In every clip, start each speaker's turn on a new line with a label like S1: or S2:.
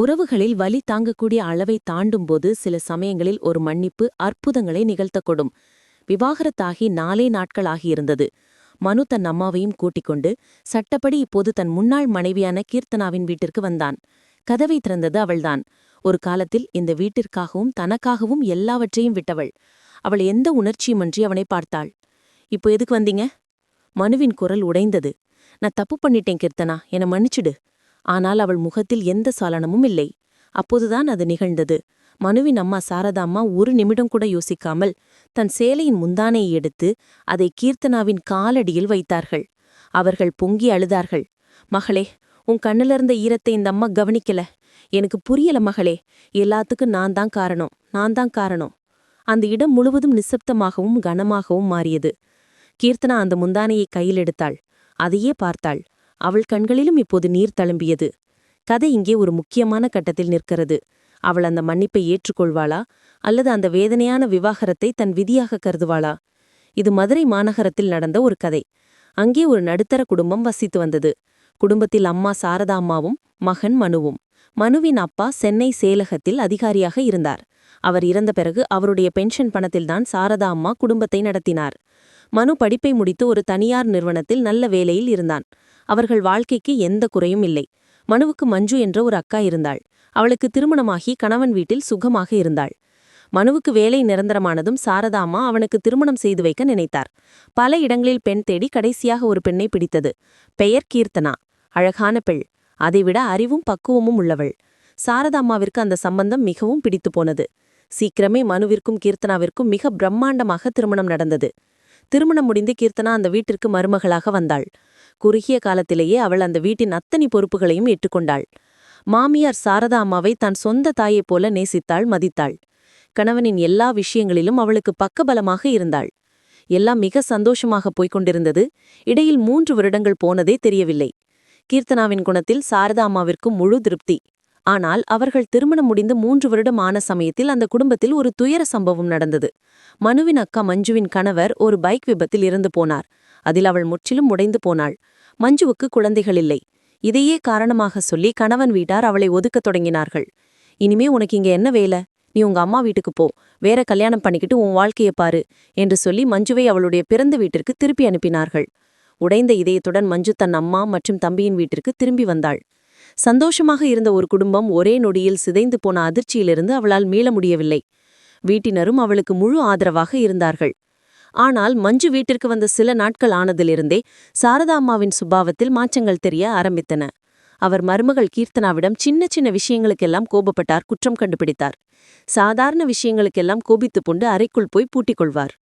S1: உறவுகளில் வலி தாங்கக்கூடிய அளவை தாண்டும்போது சில சமயங்களில் ஒரு மன்னிப்பு அற்புதங்களை நிகழ்த்தக்கூடும். விவாகரத்தாகி நாலே நாட்கள் ஆகியிருந்தது. மனு தன் அம்மாவையும் கூட்டிக் கொண்டு சட்டப்படி இப்போது தன் முன்னாள் மனைவியான கீர்த்தனாவின் வீட்டிற்கு வந்தான். கதவை திறந்தது அவள்தான். ஒரு காலத்தில் இந்த வீட்டிற்காகவும் தனக்காகவும் எல்லாவற்றையும் விட்டவள். அவள் எந்த உணர்ச்சியுமன்றி அவனை பார்த்தாள். இப்போ எதுக்கு வந்தீங்க? மனுவின் குரல் உடைந்தது. நான் தப்பு பண்ணிட்டேன் கீர்த்தனா. என மன்னிச்சிடு. ஆனால் அவள் முகத்தில் எந்த சாலனமும் இல்லை. அப்போதுதான் அது நிகழ்ந்தது. மனுவின் அம்மா சாரதா அம்மா ஒரு நிமிடம் கூட யோசிக்காமல் தன் சேலையின் முந்தானையை எடுத்து அதை கீர்த்தனாவின் காலடியில் வைத்தார்கள். அவர்கள் பொங்கி அழுதார்கள். மகளே உன் கண்ணுல இருந்த ஈரத்தை இந்த அம்மா கவனிக்கல. எனக்கு புரியல மகளே எல்லாத்துக்கும் நான் தான் காரணம் நான் தான் காரணம். அந்த இடம் முழுவதும் நிசப்தமாகவும் கனமாகவும் மாறியது. கீர்த்தனா அந்த முந்தானையை கையில் எடுத்தாள். அதையே பார்த்தாள். அவள் கண்களிலும் இப்போது நீர் தழும்பியது. கதை இங்கே ஒரு முக்கியமான கட்டத்தில் நிற்கிறது. அவள் அந்த மன்னிப்பை ஏற்றுக்கொள்வாளா? அல்லது அந்த வேதனையான விவாகரத்தை தன் விதியாக கருதுவாளா? இது மதுரை மாநகரத்தில் நடந்த ஒரு கதை. அங்கே ஒரு நடுத்தர குடும்பம் வசித்து வந்தது. குடும்பத்தில் அம்மா சாரதா அம்மாவும் மகன் மனுவும். மனுவின் அப்பா சென்னை சேலகத்தில் அதிகாரியாக இருந்தார். அவர் இறந்த பிறகு அவருடைய பென்ஷன் பணத்தில்தான் சாரதா அம்மா குடும்பத்தை நடத்தினார். மனு படிப்பை முடித்து ஒரு தனியார் நிறுவனத்தில் நல்ல வேலையில் இருந்தான். அவர்கள் வாழ்க்கைக்கு எந்த குறையும் இல்லை. மனுவுக்கு மஞ்சு என்ற ஒரு அக்கா இருந்தாள். அவளுக்கு திருமணமாகி கணவன் வீட்டில் சுகமாக இருந்தாள். மனுவுக்கு வேலை நிரந்தரமானதும் சாரதாமா அவனுக்கு திருமணம் செய்து வைக்க நினைத்தார். பல இடங்களில் பெண் தேடி கடைசியாக ஒரு பெண்ணை பிடித்தது. பெயர் கீர்த்தனா. அழகான பெண் அதைவிட அறிவும் பக்குவமும் உள்ளவள். சாரதாம்மாவிற்கு அந்த சம்பந்தம் மிகவும் பிடித்து போனது. சீக்கிரமே மனுவிற்கும் கீர்த்தனாவிற்கும் மிக பிரம்மாண்டமாக திருமணம் நடந்தது. திருமணம் முடிந்து கீர்த்தனா அந்த வீட்டிற்கு மருமகளாக வந்தாள். குறுகிய காலத்திலேயே அவள் அந்த வீட்டின் அத்தனை பொறுப்புகளையும் ஏற்றுக்கொண்டாள். மாமியார் சாரதா அம்மாவை தன் சொந்த தாயைப் போல நேசித்தாள் மதித்தாள். கணவனின் எல்லா விஷயங்களிலும் அவளுக்கு பக்கபலமாக இருந்தாள். எல்லாம் மிக சந்தோஷமாக போய்க் கொண்டிருந்தது. இடையில் மூன்று வருடங்கள் போனதே தெரியவில்லை. கீர்த்தனாவின் குணத்தில் சாரதா அம்மாவிற்கும் முழு திருப்தி. ஆனால் அவர்கள் திருமணம் முடிந்து மூன்று வருடம் ஆன சமயத்தில் அந்த குடும்பத்தில் ஒரு துயர சம்பவம் நடந்தது. மனுவின் அக்கா மஞ்சுவின் கணவர் ஒரு பைக் விபத்தில் இறந்து போனார். அதில் அவள் முற்றிலும் உடைந்து போனாள். மஞ்சுவுக்கு குழந்தைகள் இல்லை. இதையே காரணமாக சொல்லி கணவன் வீட்டார் அவளை ஒதுக்கத் தொடங்கினார்கள். இனிமே உனக்கு இங்க என்ன வேலை? நீ உங்க அம்மா வீட்டுக்கு போ. வேற கல்யாணம் பண்ணிக்கிட்டு உன் வாழ்க்கையை பாரு என்று சொல்லி மஞ்சுவை அவளுடைய பிறந்த வீட்டிற்கு திருப்பி அனுப்பினார்கள். உடைந்த இதயத்துடன் மஞ்சு தன் அம்மா மற்றும் தம்பியின் வீட்டிற்கு திரும்பி வந்தாள். சந்தோஷமாக இருந்த ஒரு குடும்பம் ஒரே நொடியில் சிதைந்து போன அதிர்ச்சியிலிருந்து அவளால் மீள முடியவில்லை. வீட்டினரும் அவளுக்கு முழு ஆதரவாக இருந்தார்கள். ஆனால் மஞ்சு வீட்டிற்கு வந்த சில நாட்கள் ஆனதிலிருந்தே சாரதா அம்மாவின் சுபாவத்தில் மாற்றங்கள் தெரிய ஆரம்பித்தன. அவர் மருமகள் கீர்த்தனாவிடம் சின்ன சின்ன விஷயங்களுக்கெல்லாம் கோபப்பட்டார் குற்றம் கண்டுபிடித்தார். சாதாரண விஷயங்களுக்கெல்லாம் கோபித்துப் கொண்டு அறைக்குள் போய் பூட்டிக் கொள்வார்.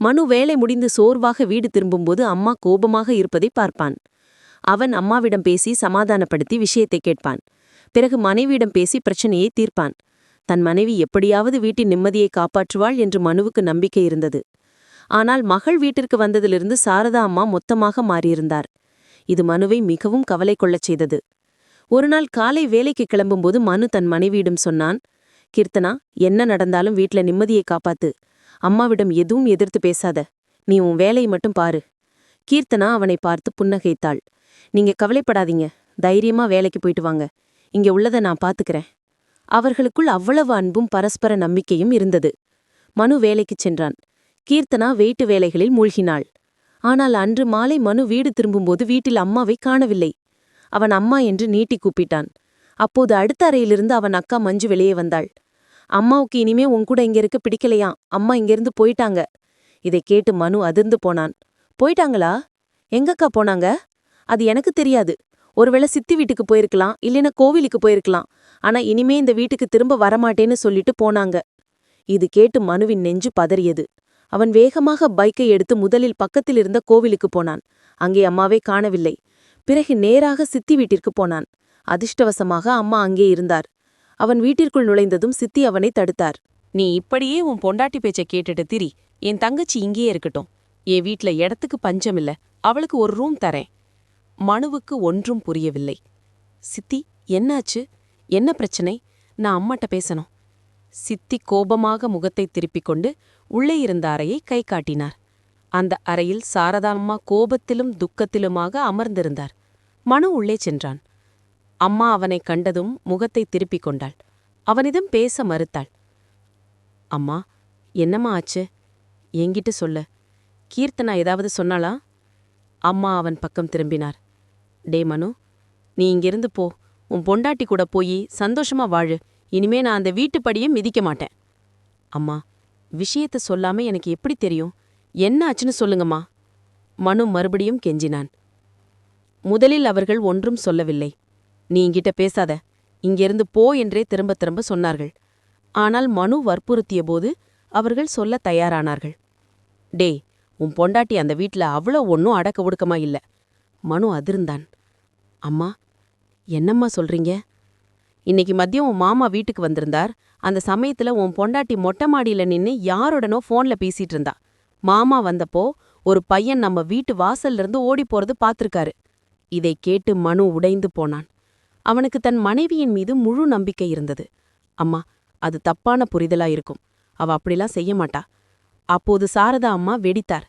S1: மனு வேலை முடிந்து சோர்வாக வீடு திரும்பும்போது அம்மா கோபமாக இருப்பதை பார்ப்பான். அவன் அம்மாவிடம் பேசி சமாதானப்படுத்தி விஷயத்தை கேட்பான். பிறகு மனைவியிடம் பேசி பிரச்சனையை தீர்ப்பான். தன் மனைவி எப்படியாவது வீட்டின் நிம்மதியை காப்பாற்றுவாள் என்று மனுவுக்கு நம்பிக்கை இருந்தது. ஆனால் மகள் வீட்டிற்கு வந்ததிலிருந்து சாரதா அம்மா மொத்தமாக மாறியிருந்தார். இது மனுவை மிகவும் கவலை கொள்ளச் செய்தது. ஒருநாள் காலை வேலைக்கு கிளம்பும்போது மனு தன் மனைவியிடம் சொன்னான் கீர்த்தனா என்ன நடந்தாலும் வீட்ல நிம்மதியை காப்பாத்து. அம்மாவிடம் எதுவும் எதிர்த்து பேசாத. நீ உன் வேலையை மட்டும் பாரு. கீர்த்தனா அவனை பார்த்து புன்னகைத்தாள். நீங்க கவலைப்படாதீங்க. தைரியமா வேலைக்கு போயிட்டு வாங்க. இங்க உள்ளதை நான் பார்த்துக்கிறேன் அவர்களுக்குள் அவ்வளவு அன்பும் பரஸ்பர நம்பிக்கையும் இருந்தது. மனு வேலைக்குச் சென்றான். கீர்த்தனா வெயிட்டு வேலைகளில் மூழ்கினாள். ஆனால் அன்று மாலை மனு வீடு திரும்பும்போது வீட்டில் அம்மாவை காணவில்லை. அவன் அம்மா என்று நீட்டி கூப்பிட்டான். அப்போது அடுத்த அறையிலிருந்து அவன் அக்கா மஞ்சு வெளியே வந்தாள். அம்மாவுக்கு இனிமே உன் கூட இங்க இருக்க பிடிக்கலையா? அம்மா இங்கிருந்து போயிட்டாங்க. இதை கேட்டு மனு அதிர்ந்து போனான். போயிட்டாங்களா? எங்கக்கா போனாங்க? அது எனக்கு தெரியாது. ஒருவேளை சித்தி வீட்டுக்கு போயிருக்கலாம் இல்லைன்னா கோவிலுக்கு போயிருக்கலாம். ஆனா இனிமே இந்த வீட்டுக்கு திரும்ப வரமாட்டேன்னு சொல்லிட்டு போனாங்க. இது கேட்டு மனுவின் நெஞ்சு பதறியது. அவன் வேகமாக பைக்கை எடுத்து முதலில் பக்கத்தில் இருந்த கோவிலுக்கு போனான். அங்கே அம்மாவை காணவில்லை. பிறகு நேராக சித்தி வீட்டிற்கு போனான். அதிர்ஷ்டவசமாக அம்மா அங்கே இருந்தார். அவன் வீட்டிற்குள் நுழைந்ததும் சித்தி அவனை தடுத்தார்.
S2: நீ இப்படியே உன் பொண்டாட்டி பேச்சை கேட்டுட்டு திரி. என் தங்கச்சி இங்கேயே இருக்கட்டும். என் வீட்ல இடத்துக்கு பஞ்சமில்ல அவளுக்கு ஒரு ரூம் தரேன். மனுவுக்கு ஒன்றும் புரியவில்லை. சித்தி என்னாச்சு? என்ன பிரச்சனை? நான் அம்மாட்ட பேசணும். சித்தி கோபமாக முகத்தை திருப்பிக் கொண்டு உள்ளே இருந்த அறையை கை காட்டினார். அந்த அறையில் சாரதாம்மா கோபத்திலும் துக்கத்திலுமாக அமர்ந்திருந்தார். மனு உள்ளே சென்றான். அம்மா அவனைக் கண்டதும் முகத்தை திருப்பிக் கொண்டாள். அவனிடம் பேச மறுத்தாள். அம்மா என்னம்மா ஆச்சு? என்கிட்ட சொல்ல. கீர்த்தனா ஏதாவது சொன்னாளா? அம்மா அவன் பக்கம் திரும்பினார். டே மனு நீ இங்கிருந்து போ. உன் பொண்டாட்டி கூட போய் சந்தோஷமா வாழு. இனிமே நான் அந்த வீட்டுப்படியும் மிதிக்க மாட்டேன். அம்மா விஷயத்த சொல்லாம எனக்கு எப்படி தெரியும்? என்ன ஆச்சுன்னு சொல்லுங்கம்மா. மனு மறுபடியும் கெஞ்சினான். முதலில் அவர்கள் ஒன்றும் சொல்லவில்லை. நீ இங்கிட்ட பேசாத. இங்கிருந்து போ என்றே திரும்ப திரும்ப சொன்னார்கள். ஆனால் மனு வற்புறுத்தியபோது அவர்கள் சொல்ல தயாரானார்கள். டே உன் பொண்டாட்டி அந்த வீட்ல அவ்வளோ ஒன்றும் அடக்க ஒடுக்கமா இல்ல. மனு அதிர்ந்தான். அம்மா என்னம்மா சொல்றீங்க? இன்னைக்கு மதியம் உன் மாமா வீட்டுக்கு வந்திருந்தார். அந்த சமயத்துல உன் பொண்டாட்டி மொட்டை மாடியில நின்னு யாரோடனோ ஃபோன்ல பேசிட்டு இருந்தா. மாமா வந்தப்போ ஒரு பையன் நம்ம வீட்டு வாசல்ல இருந்து ஓடி போறது பாத்திருக்காரு. இதை கேட்டு மனு உடைந்து போனான். அவனுக்கு தன் மனைவியின் மீது முழு நம்பிக்கை இருந்தது. அம்மா அது தப்பான புரிதலா இருக்கும். அவ அப்படிலாம் செய்ய மாட்டா. அப்போது சாரதா அம்மா வெடித்தார்.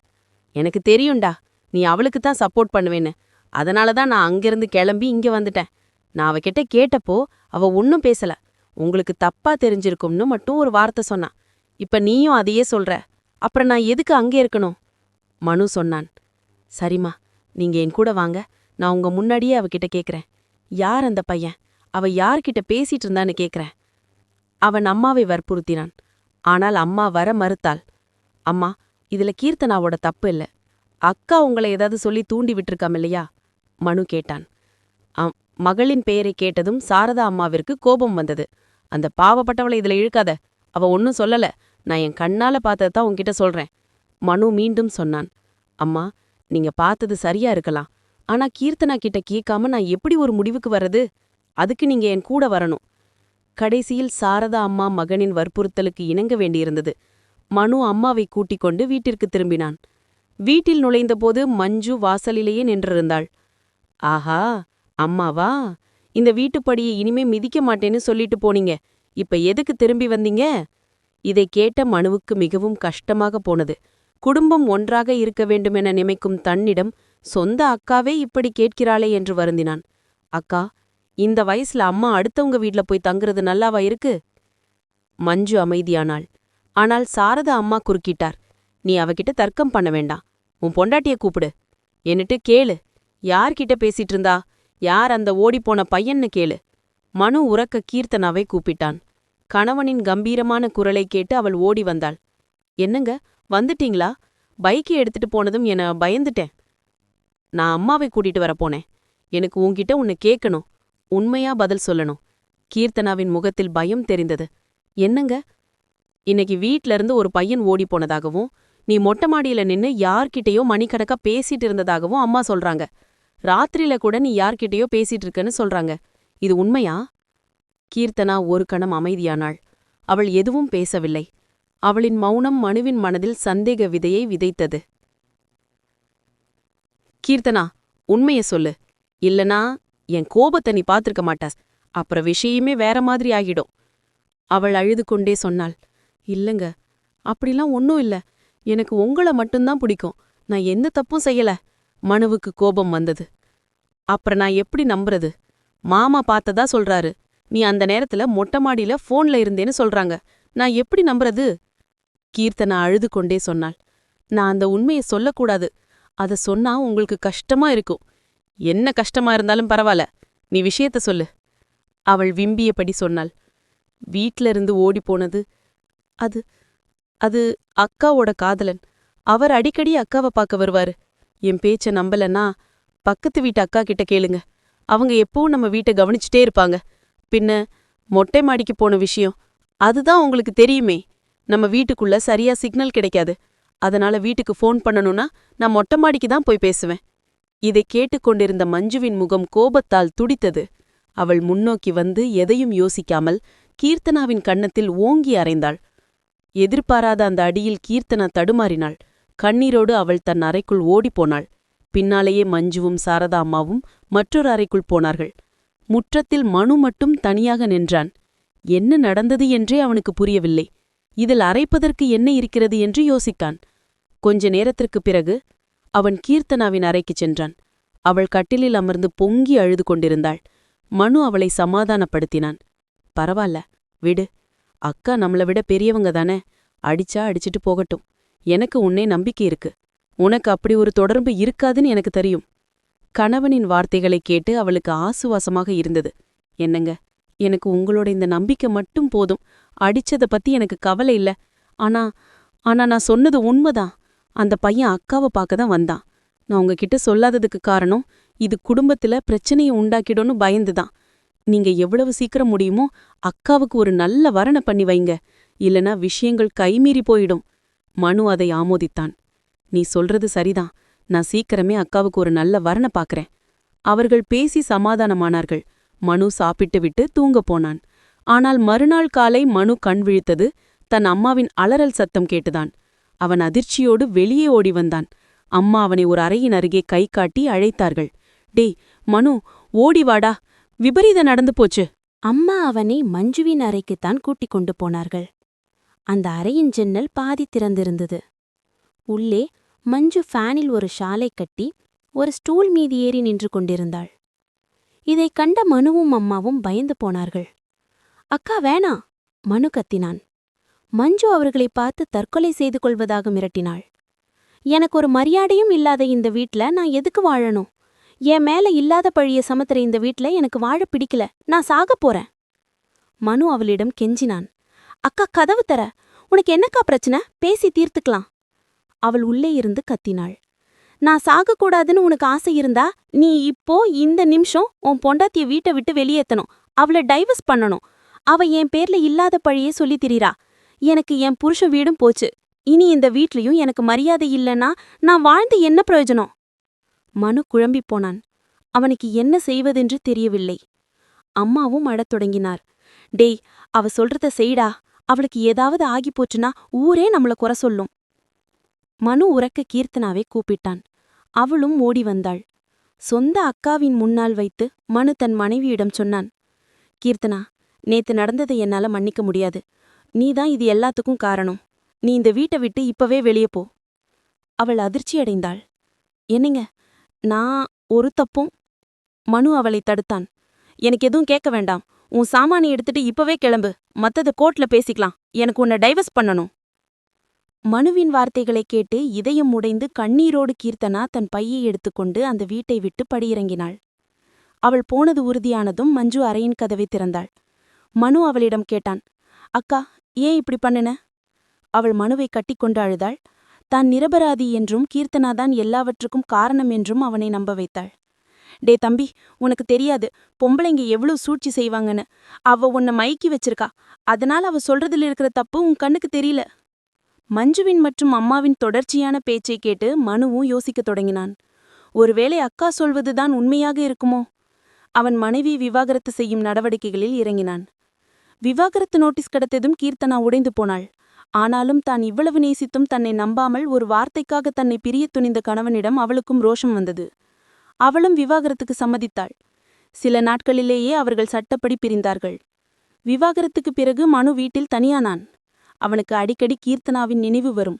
S2: எனக்கு தெரியும்டா. நீ அவளுக்கு தான் சப்போர்ட் பண்ணுவேன்னு. அதனால தான் நான் அங்கிருந்து கிளம்பி இங்க வந்துட்டேன். நான் அவகிட்ட கேட்டப்போ அவ ஒன்னும் பேசல. உங்களுக்கு தப்பா தெரிஞ்சிருக்கும்னு மட்டும் ஒரு வார்த்தை சொன்னான் இப்ப நீயும் அதையே சொல்ற. அப்புறம் நான் எதுக்கு அங்கே இருக்கணும்? மனு சொன்னான். சரிம்மா நீங்க என் கூட வாங்க. நான் உங்க முன்னாடியே அவகிட்ட கேக்குறேன். யார் அந்த பையன்? அவ யார்கிட்ட பேசிட்டு இருந்தான்னு கேக்குறேன். அவன் அம்மாவை வற்புறுத்தினான். ஆனால் அம்மா வர மறுத்தாள். அம்மா இதுல கீர்த்தனாவோட தப்பு இல்ல. அக்கா உங்களை ஏதாவது சொல்லி தூண்டி விட்டிருக்காம் இல்லையா? மனு கேட்டான். அம் மகளின் பெயரை கேட்டதும் சாரதா அம்மாவிற்கு கோபம் வந்தது. அந்த பாவப்பட்டவளை இதுல இழுக்காத அவ ஒன்னும் சொல்லல. நான் என் கண்ணால பார்த்ததான் உன்கிட்ட சொல்றேன். மனு மீண்டும் சொன்னான். அம்மா நீங்க பார்த்தது சரியா இருக்கலாம். ஆனா கீர்த்தனா கிட்ட கேட்காம நான் எப்படி ஒரு முடிவுக்கு வர்றது? அதுக்கு நீங்க என் கூட வரணும். கடைசியில் சாரதா அம்மா மகனின் வற்புறுத்தலுக்கு இணங்க வேண்டியிருந்தது. மனு அம்மாவை கூட்டிக் கொண்டு வீட்டிற்கு திரும்பினான். வீட்டில் நுழைந்தபோது மஞ்சு வாசலிலேயே நின்றிருந்தாள். ஆஹா அம்மாவா? இந்த வீட்டுப்படியை இனிமே மிதிக்க மாட்டேன்னு சொல்லிட்டு போனீங்க. இப்ப எதுக்கு திரும்பி வந்தீங்க? இதை கேட்ட மனுவுக்கு மிகவும் கஷ்டமாக போனது. குடும்பம் ஒன்றாக இருக்க வேண்டுமென நினைக்கும் தன்னிடம் சொந்த அக்காவே இப்படி கேட்கிறாளே என்று வருந்தினான். அக்கா இந்த வயசுல அம்மா அடுத்தவங்க வீட்ல போய் தங்குறது நல்லாவா இருக்கு? மஞ்சு அமைதியானாள். ஆனால் சாரதா அம்மா குறுக்கிட்டார். நீ அவகிட்ட தர்க்கம் பண்ண வேண்டாம். உன் பொண்டாட்டிய கூப்பிடு. என்னட்டு கேளு. யார்கிட்ட பேசிட்டு இருந்தா யார் அந்த ஓடிப்போன பையன்னு கேளு. மனு உறக்க கீர்த்தனாவை கூப்பிட்டான். கணவனின் கம்பீரமான குரலை கேட்டு அவள் ஓடி வந்தாள். என்னங்க வந்துட்டீங்களா? பைக்கை எடுத்துட்டு போனதும் என பயந்துட்டேன். நான் அம்மாவை கூட்டிட்டு வரப் போனேன். எனக்கு உன்கிட்ட உன்னை கேட்கணும் உண்மையா பதில் சொல்லணும். கீர்த்தனாவின் முகத்தில் பயம் தெரிந்தது. என்னங்க? இன்னைக்கு வீட்ல இருந்து ஒரு பையன் ஓடி போனதாகவும் நீ மொட்டை மாடியில நின்னு யார்கிட்டயோ மணிக்கணக்கா பேசிட்டு இருந்ததாகவும் அம்மா சொல்றாங்க. ராத்திரியில கூட நீ யார்கிட்டயோ பேசிட்டு இருக்கன்னு சொல்றாங்க. இது உண்மையா? கீர்த்தனா ஒரு கணம் அமைதியானாள். அவள் எதுவும் பேசவில்லை. அவளின் மௌனம் மனுவின் மனதில் சந்தேக விதையை விதைத்தது. கீர்த்தனா உண்மைய சொல்லு. இல்லனா என் கோபத்தை நீ பாத்திருக்க மாட்டாஸ் அப்புறம் விஷயமே வேற மாதிரி ஆகிடும். அவள் அழுது கொண்டே சொன்னாள். இல்லங்க அப்படிலாம் ஒன்னும் இல்ல. எனக்கு உங்கள மட்டும்தான் பிடிக்கும். நான் எந்த தப்பும் செய்யல. மனுவுக்கு கோபம் வந்தது. அப்புறம் நான் எப்படி நம்புறது? மாமா பார்த்ததா சொல்றாரு. நீ அந்த நேரத்துல மொட்டை மாடியில போன்ல இருந்தேன்னு சொல்றாங்க. நான் எப்படி நம்புறது? கீர்த்தனா அழுது கொண்டே சொன்னாள். நான் அந்த உண்மையை சொல்லக்கூடாது. அத சொன்னா உங்களுக்கு கஷ்டமா இருக்கும். என்ன கஷ்டமா இருந்தாலும் பரவாயில்ல. நீ விஷயத்த சொல்லு. அவள் விம்பியபடி சொன்னாள். வீட்ல இருந்து ஓடி போனது அது அது அக்காவோட காதலன். அவர் அடிக்கடி அக்காவை பார்க்க வருவாரு. என் பேச்ச நம்பலன்னா பக்கத்து வீட்டு அக்கா கிட்ட கேளுங்க. அவங்க எப்பவும் நம்ம வீட்டை கவனிச்சுட்டே இருப்பாங்க. பின்ன மொட்டை மாடிக்கு போன விஷயம் அதுதான் உங்களுக்கு தெரியுமே. நம்ம வீட்டுக்குள்ள சரியா சிக்னல் கிடைக்காது. அதனால வீட்டுக்கு ஃபோன் பண்ணணும்னா நான் மொட்டை மாடிக்கு தான் போய் பேசுவேன். இதை கேட்டுக்கொண்டிருந்த மஞ்சுவின் முகம் கோபத்தால் துடித்தது. அவள் முன்னோக்கி வந்து எதையும் யோசிக்காமல் கீர்த்தனாவின் கன்னத்தில் ஓங்கி அறைந்தாள். எதிர்பாராத அந்த அடியில் கீர்த்தனா தடுமாறினாள். கண்ணீரோடு அவள் தன் அறைக்குள் ஓடிப்போனாள். பின்னாலேயே மஞ்சுவும் சாரதா அம்மாவும் மற்றொரு அறைக்குள் போனார்கள். முற்றத்தில் மனு மட்டும் தனியாக நின்றான். என்ன நடந்தது என்றே அவனுக்கு புரியவில்லை. இதில் அரைப்பதற்கு என்ன இருக்கிறது என்று யோசித்தான் கொஞ்ச நேரத்திற்குப் பிறகு அவன் கீர்த்தனாவின் அறைக்குச் சென்றான். அவள் கட்டிலில் அமர்ந்து பொங்கி அழுது கொண்டிருந்தாள். மனு அவளை சமாதானப்படுத்தினான். பரவாயில்ல விடு. அக்கா நம்மள விட பெரியவங்க தானே. அடிச்சா அடிச்சிட்டு போகட்டும். எனக்கு உன்னே நம்பிக்கை இருக்கு. உனக்கு அப்படி ஒரு தொடர்பு இருக்காதுன்னு எனக்கு தெரியும். கணவனின் வார்த்தைகளைக் கேட்டு அவளுக்கு ஆசுவாசமாக இருந்தது. என்னங்க எனக்கு உங்களோட இந்த நம்பிக்கை மட்டும் போதும். அடிச்சத பத்தி எனக்கு கவலை இல்ல. ஆனா ஆனா நான் சொன்னது உண்மைதான். அந்த பையன் அக்காவை பார்க்க தான் வந்தான். நான் உங்ககிட்ட சொல்லாததுக்கு காரணம் இது குடும்பத்துல பிரச்சனையை உண்டாக்கிடும்னு பயந்துதான். நீங்க எவ்வளவு சீக்கிரம் முடியுமோ அக்காவுக்கு ஒரு நல்ல வரணை பண்ணி வைங்க. இல்லனா விஷயங்கள் கைமீறி போயிடும். மனு அதை ஆமோதித்தான். நீ சொல்றது சரிதான். நான் சீக்கிரமே அக்காவுக்கு ஒரு நல்ல வரண பாக்கறேன். அவர்கள் பேசி சமாதானமானார்கள். மனு சாப்பிட்டு விட்டு தூங்கப் போனான். ஆனால் மறுநாள் காலை மனு கண் விழித்தது தன் அம்மாவின் அலறல் சத்தம் கேட்டுதான். அவன் அதிர்ச்சியோடு வெளியே ஓடி வந்தான். அம்மா அவனை ஒரு அறையின் அருகே கை காட்டி அழைத்தார்கள். டேய் மனு ஓடி வாடா. விபரீதம் நடந்து போச்சு.
S3: அம்மா அவனை மஞ்சுவின் அறைக்குத்தான் கூட்டிக் கொண்டு போனார்கள். அந்த அறையின் ஜன்னல் பாதி திறந்திருந்தது. உள்ளே மஞ்சு ஃபேனில் ஒரு ஷாலை கட்டி ஒரு ஸ்டூல் மீது ஏறி நின்று கொண்டிருந்தாள். இதைக் கண்ட மனுவும் அம்மாவும் பயந்து போனார்கள். அக்கா வேணா மனு கத்தினான். மஞ்சு அவர்களைப் பார்த்து தற்கொலை செய்து கொள்வதாக மிரட்டினாள். எனக்கு ஒரு மரியாதையும் இல்லாத இந்த வீட்ல நான் எதுக்கு வாழணும்? என் மேல இல்லாத பழிய சமத்துற இந்த வீட்ல எனக்கு வாழ பிடிக்கல. நான் சாகப் போறேன். மனு அவளிடம் கெஞ்சினான். அக்கா கதவு தர. உனக்கு என்னக்கா பிரச்சனை? பேசி தீர்த்துக்கலாம். அவள் உள்ளே இருந்து கத்தினாள். நான் சாகக்கூடாதுன்னு உனக்கு ஆசை இருந்தா நீ இப்போ இந்த நிமிஷம் உன் பொண்டாத்திய வீட்டை விட்டு வெளியேத்தணும். அவளை டைவர்ஸ் பண்ணணும். அவ என் பேர்ல இல்லாத பழியே சொல்லி திரிறா. எனக்கு என் புருஷன் வீடும் போச்சு. இனி இந்த வீட்லயும் எனக்கு மரியாதை இல்லைன்னா நான் வாழ்ந்து என்ன பிரயோஜனம்? மனு குழம்பிப் போனான். அவனுக்கு என்ன செய்வதென்று தெரியவில்லை. அம்மாவும் அழத் தொடங்கினார். டேய் அவ சொல்றத செய்டா. அவளுக்கு ஏதாவது ஆகிப் போச்சுன்னா ஊரே நம்மள குறை சொல்லும். மனு உறக்க கீர்த்தனாவை கூப்பிட்டான். அவளும் ஓடி வந்தாள். சொந்த அக்காவின் முன்னால் வைத்து மனு தன் மனைவியிடம் சொன்னான். கீர்த்தனா நேத்து நடந்ததை என்னால மன்னிக்க முடியாது. நீதான் இது எல்லாத்துக்கும் காரணம். நீ இந்த வீட்டை விட்டு இப்பவே வெளியே போ. அவள் அதிர்ச்சியடைந்தாள் என்னங்க? நான் ஒரு தப்பும்? மனு அவளை தடுத்தான். எனக்கு எதுவும் கேட்க வேண்டாம். உன் சாமானை எடுத்துட்டு இப்பவே கிளம்பு. மத்தத கோர்ட்ல பேசிக்கலாம். எனக்கு உன்னை டைவர்ஸ் பண்ணணும். மனுவின் வார்த்தைகளைக் கேட்டு இதயம் உடைந்து கண்ணீரோடு கீர்த்தனா தன் பையை எடுத்துக்கொண்டு அந்த வீட்டை விட்டு படியிறங்கினாள். அவள் போனது உறுதியானதும் மஞ்சு அறையின் கதவை திறந்தாள். மனு அவளிடம் கேட்டான். அக்கா ஏன் இப்படி பண்ணுன? அவள் மனுவை கட்டிக்கொண்டு அழுதாள். தான் நிரபராதி என்றும் கீர்த்தனாதான் எல்லாவற்றுக்கும் காரணம் என்றும் அவனை நம்ப வைத்தாள். டே தம்பி உனக்கு தெரியாது பொம்பளைங்க எவ்வளவு சூழ்ச்சி செய்வாங்கன்னு. அவ உன்னை மயக்கி வச்சிருக்கா. அதனால அவ சொல்றதுல இருக்கிற தப்பு உன் கண்ணுக்கு தெரியல. மஞ்சுவின் மற்றும் அம்மாவின் தொடர்ச்சியான பேச்சை கேட்டு மனுவும் யோசிக்கத் தொடங்கினான். ஒருவேளை அக்கா சொல்வதுதான் உண்மையாக இருக்குமோ? அவன் மனைவி விவாகரத்து செய்யும் நடவடிக்கைகளில் இறங்கினான். விவாகரத்து நோட்டீஸ் கடத்ததும் கீர்த்தனா உடைந்து போனாள். ஆனாலும் தான் இவ்வளவு நேசித்தும் தன்னை நம்பாமல் ஒரு வார்த்தைக்காக தன்னை பிரிய துணிந்த கணவனிடம் அவளுக்கும் ரோஷம் வந்தது. அவளும் விவாகரத்துக்கு சம்மதித்தாள். சில நாட்களிலேயே அவர்கள் சட்டப்படி பிரிந்தார்கள். விவாகரத்துக்குப் பிறகு மனு வீட்டில் தனியானான். அவனுக்கு அடிக்கடி கீர்த்தனாவின் நினைவு வரும்.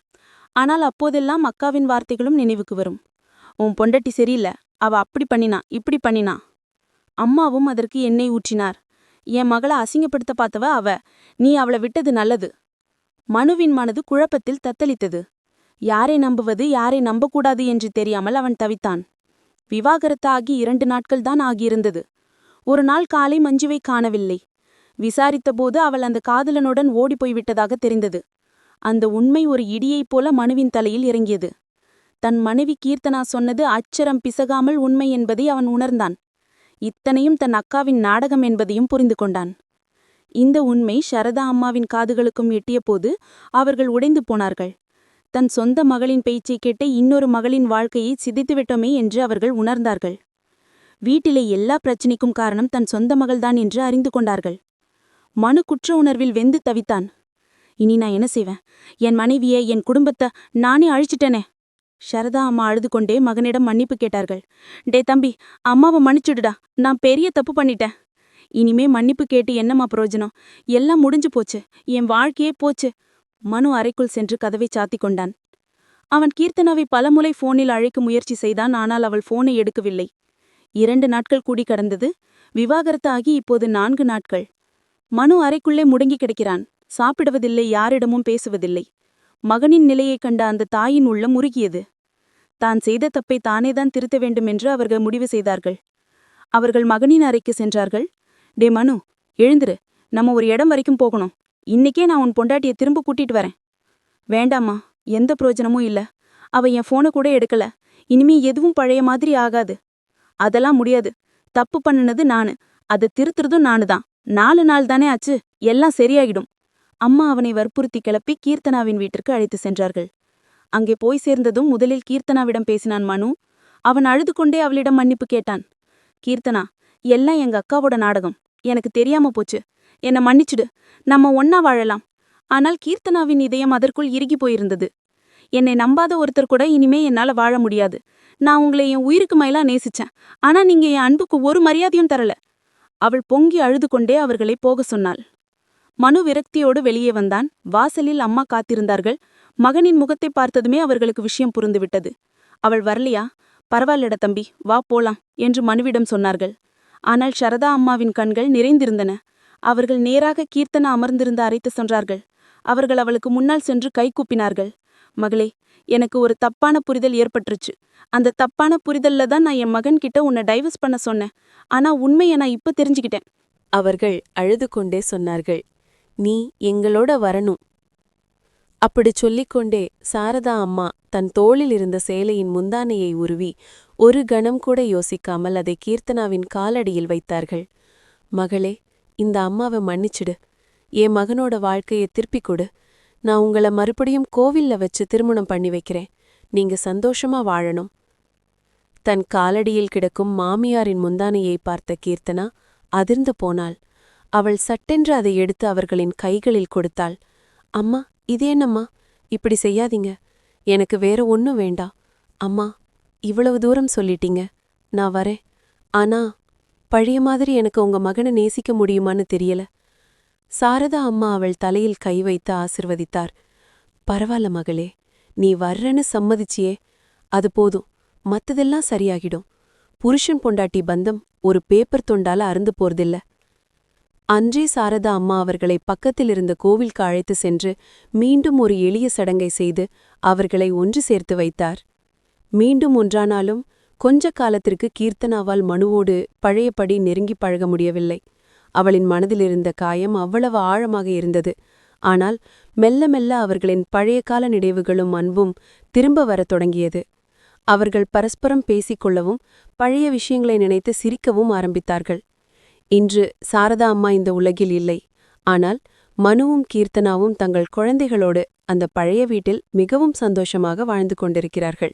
S3: ஆனால் அப்போதெல்லாம் அக்காவின் வார்த்தைகளும் நினைவுக்கு வரும். உன் பொண்டட்டி சரியில்ல. அவ அப்படி பண்ணினா இப்படி பண்ணினா? அம்மாவும் அதற்கு எண்ணெய் ஊற்றினார். என் மகளை அசிங்கப்படுத்த பார்த்தவ அவ. நீ அவளை விட்டது நல்லது. மனுவின் மனது குழப்பத்தில் தத்தளித்தது. யாரை நம்புவது யாரை நம்பக்கூடாது என்று தெரியாமல் அவன் தவித்தான். விவாகரத்து ஆகி இரண்டு நாட்கள்தான் ஆகியிருந்தது. ஒரு நாள் காலை மஞ்சுவை காணவில்லை. விசாரித்தபோது அவள் அந்த காதலனுடன் ஓடிப்போய் விட்டதாக தெரிந்தது. அந்த உண்மை ஒரு இடியைப் போல மனுவின் தலையில் இறங்கியது. தன் மனைவி கீர்த்தனா சொன்னது அச்சரம் பிசகாமல் உண்மை என்பதை அவன் உணர்ந்தான். இத்தனையும் தன் அக்காவின் நாடகம் என்பதையும் புரிந்து கொண்டான். இந்த உண்மை சரதா அம்மாவின் காதுகளுக்கும் எட்டியபோது அவர்கள் உடைந்து போனார்கள். தன் சொந்த மகளின் பேச்சைக் கேட்டு இன்னொரு மகளின் வாழ்க்கையை சிதைத்துவிட்டோமே என்று அவர்கள் உணர்ந்தார்கள். வீட்டிலே எல்லா பிரச்சினைக்கும் காரணம் தன் சொந்த மகள்தான் என்று அறிந்து கொண்டார்கள். மனு குற்ற உணர்வில் வெந்து தவித்தான். இனி நான் என்ன செய்வேன்? என் மனைவியை என் குடும்பத்தை நானே அழிச்சிட்டேனே. சரதா அம்மா அழுது கொண்டே மகனிடம் மன்னிப்பு கேட்டார்கள். டே தம்பி அம்மாவை மன்னிச்சுடுடா. நான் பெரிய தப்பு பண்ணிட்டேன். இனிமே மன்னிப்பு கேட்டு என்னம்மா பிரயோஜனம்? எல்லாம் முடிஞ்சு போச்சு. என் வாழ்க்கையே போச்சு. மனு அறைக்குள் சென்று கதவை சாத்திக் கொண்டான். அவன் கீர்த்தனாவை பலமுறை போனில் அழைக்க முயற்சி செய்தான் ஆனால் அவள் போனை எடுக்கவில்லை. இரண்டு நாட்கள் கூடி கடந்தது. விவாகரத்து ஆகி இப்போது நான்கு நாட்கள். மனு அறைக்குள்ளே முடங்கி கிடக்கிறான். சாப்பிடுவதில்லை யாரிடமும் பேசுவதில்லை. மகனின் நிலையைக் கண்ட அந்த தாயின் உள்ளம் உருகியது. தான் செய்த தப்பை தானேதான் திருத்த வேண்டும் என்று அவர்கள் முடிவு செய்தார்கள். அவர்கள் மகனின் அறைக்கு சென்றார்கள். டே மனு எழுந்துரு. நம்ம ஒரு இடம் வரைக்கும் போகணும். இன்னைக்கே நான் உன் பொண்டாட்டிய திரும்ப கூட்டிட்டு வரேன். வேண்டாம்மா எந்த பிரயோஜனமும் இல்ல. அவ என் ஃபோனை கூட எடுக்கல. இனிமே எதுவும் பழைய மாதிரி ஆகாது. அதெல்லாம் முடியாது. தப்பு பண்ணுனது நானு. அதை திருத்துறதும் நானு தான். நாலு நாள் தானே ஆச்சு. எல்லாம் சரியாகிடும் அம்மா அவனை வற்புறுத்தி கிளப்பி கீர்த்தனாவின் வீட்டிற்கு அழைத்து சென்றார்கள். அங்கே போய் சேர்ந்ததும் முதலில் கீர்த்தனாவிடம் பேசினான் மனு. அவன் அழுது கொண்டே அவளிடம் மன்னிப்பு கேட்டான். கீர்த்தனா எல்லாம் எங்க அக்காவோட நாடகம். எனக்கு தெரியாம போச்சு. என்ன மன்னிச்சிடு. நம்ம ஒன்னா வாழலாம். ஆனால் கீர்த்தனாவின் இதயம் அதற்குள் இறுகி போயிருந்தது. என்னை நம்பாத ஒருத்தர் கூட இனிமே என்னால வாழ முடியாது. நான் உங்களை என் உயிருக்கு மயிலா நேசிச்சேன். ஆனா நீங்க என் அன்புக்கு ஒரு மரியாதையும் தரல. அவள் பொங்கி அழுது கொண்டே அவர்களை போக சொன்னாள். மனு விரக்தியோடு வெளியே வந்தான். வாசலில் அம்மா காத்திருந்தார்கள். மகனின் முகத்தை பார்த்ததுமே அவர்களுக்கு விஷயம் புரிந்துவிட்டது அவள் வரலையா? பரவாயில்லட தம்பி. வா போலாம் என்று மனுவிடம் சொன்னார்கள். ஆனால் சரதா அம்மாவின் கண்கள் நிறைந்திருந்தன. அவர்கள் நேராக கீர்த்தனா அமர்ந்திருந்த அரைத்து சென்றார்கள். அவர்கள் அவளுக்கு முன்னால் சென்று கை கூப்பினார்கள். மகளே எனக்கு ஒரு தப்பான புரிதல் ஏற்பட்டுருச்சு. அந்த தப்பான புரிதல்ல தான் நான் என் மகன் கிட்ட உன்னை டைவர்ஸ் பண்ண சொன்னேன். ஆனா உண்மையை நான் இப்ப தெரிஞ்சுக்கிட்டேன்.
S4: அவர்கள் அழுது கொண்டே சொன்னார்கள். நீ எங்களோட வரணும். அப்படி சொல்லிக்கொண்டே சாரதா அம்மா தன் தோளில் இருந்த சேலையின் முந்தானையை உருவி ஒரு கணம் கூட யோசிக்காமல் அதை கீர்த்தனாவின் காலடியில் வைத்தார்கள். மகளே இந்த அம்மாவை மன்னிச்சிடு. என் மகனோட வாழ்க்கையை திருப்பி கொடு. நான் உங்கள மறுபடியும் கோவில்ல வச்சு திருமணம் பண்ணி வைக்கிறேன். நீங்க சந்தோஷமா வாழணும். தன் காலடியில் கிடக்கும் மாமியாரின் முந்தானையை பார்த்த கீர்த்தனா அதிர்ந்து போனாள். அவள் சட்டென்று அதை எடுத்து அவர்களின் கைகளில் கொடுத்தாள். அம்மா இது என்னம்மா? இப்படி செய்யாதீங்க. எனக்கு வேற ஒன்னும் வேண்டா அம்மா இவ்வளவு தூரம் சொல்லிட்டீங்க. நான் வரேன். ஆனா பழைய மாதிரி எனக்கு உங்க மகனை நேசிக்க முடியுமான்னு தெரியல. சாரதா அம்மா அவள் தலையில் கை வைத்து ஆசிர்வதித்தார். பரவாயில்ல மகளே நீ வர்றன்னு சம்மதிச்சியே. அது போதும் மத்ததெல்லாம் சரியாகிடும். புருஷன் பொண்டாட்டி பந்தம் ஒரு பேப்பர் தொண்டால அருந்து போறதில்ல. அன்றே சாரதா அம்மா அவர்களை பக்கத்தில் இருந்த கோவிலுக்கு அழைத்து சென்று மீண்டும் ஒரு எளிய சடங்கை செய்து அவர்களை ஒன்று சேர்த்து வைத்தார். மீண்டும் ஒன்றானாலும் கொஞ்ச காலத்திற்கு கீர்த்தனாவால் மனுவோடு பழையபடி நெருங்கி பழக முடியவில்லை. அவளின் மனதிலிருந்த காயம் அவ்வளவு ஆழமாக இருந்தது. ஆனால் மெல்ல மெல்ல அவர்களின் பழைய கால நினைவுகளும் அன்பும் திரும்ப வரத் தொடங்கியது. அவர்கள் பரஸ்பரம் பேசிக்கொள்ளவும் பழைய விஷயங்களை நினைத்து சிரிக்கவும் ஆரம்பித்தார்கள். இன்று சாரதா அம்மா இந்த உலகில் இல்லை. ஆனால் மனுவும் கீர்த்தனாவும் தங்கள் குழந்தைகளோடு அந்த பழைய வீட்டில் மிகவும் சந்தோஷமாக வாழ்ந்து கொண்டிருக்கிறார்கள்.